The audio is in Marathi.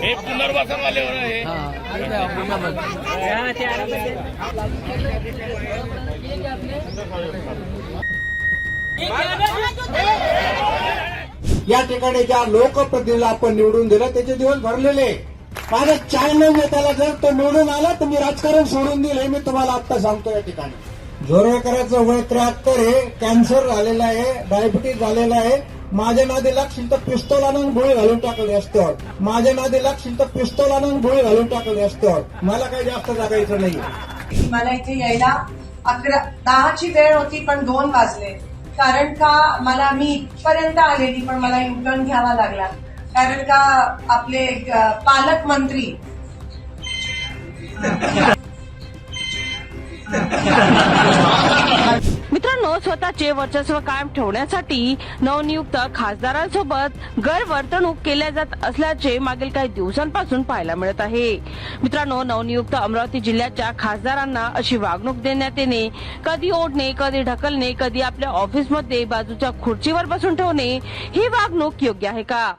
हे पुनर्वसन वाले या ठिकाणी ज्या लोकप्रतिनिधीला आपण निवडून दिलं त्याचे दिवस भरलेले. माझ्या चायना त्याला जर तो निवडून आला तर मी राजकारण सोडून देईल हे मी तुम्हाला आता सांगतो या ठिकाणी. जोरवेकरांचं वय त्र्याहत्तर हे कॅन्सर झालेला आहे डायबिटीज झालेला आहे. माझ्या नादी लागशील तर पिस्तोल आणून गोळी घालून टाकली असतं हो. माझ्या नादी लागशील तर पिस्तोल आणून गोळी घालून टाकली असतं हो. मला काही जास्त जागायचं नाही मला इथे यायला अकरा दहाची वेळ होती पण दोन वाजले. कारण का मला मी इथपर्यंत आलेली पण मला युटर्न घ्यावा लागला. कारण का आपले पालकमंत्री मित्रांनो स्वतःचे वर्चस्व कायम ठेवण्यासाठी नवनियुक्त खासदारांसोबत गैरवर्तणूक केल्या जात असल्याचे मागील काही दिवसांपासून पाहायला मिळत आहे. मित्रांनो नवनियुक्त अमरावती जिल्ह्याच्या खासदारांना अशी वागणूक देण्यात येणे कधी ओढणे कधी ढकलणे कधी आपल्या ऑफिसमध्ये बाजूच्या खुर्चीवर बसून ठेवणे ही वागणूक योग्य आहे का?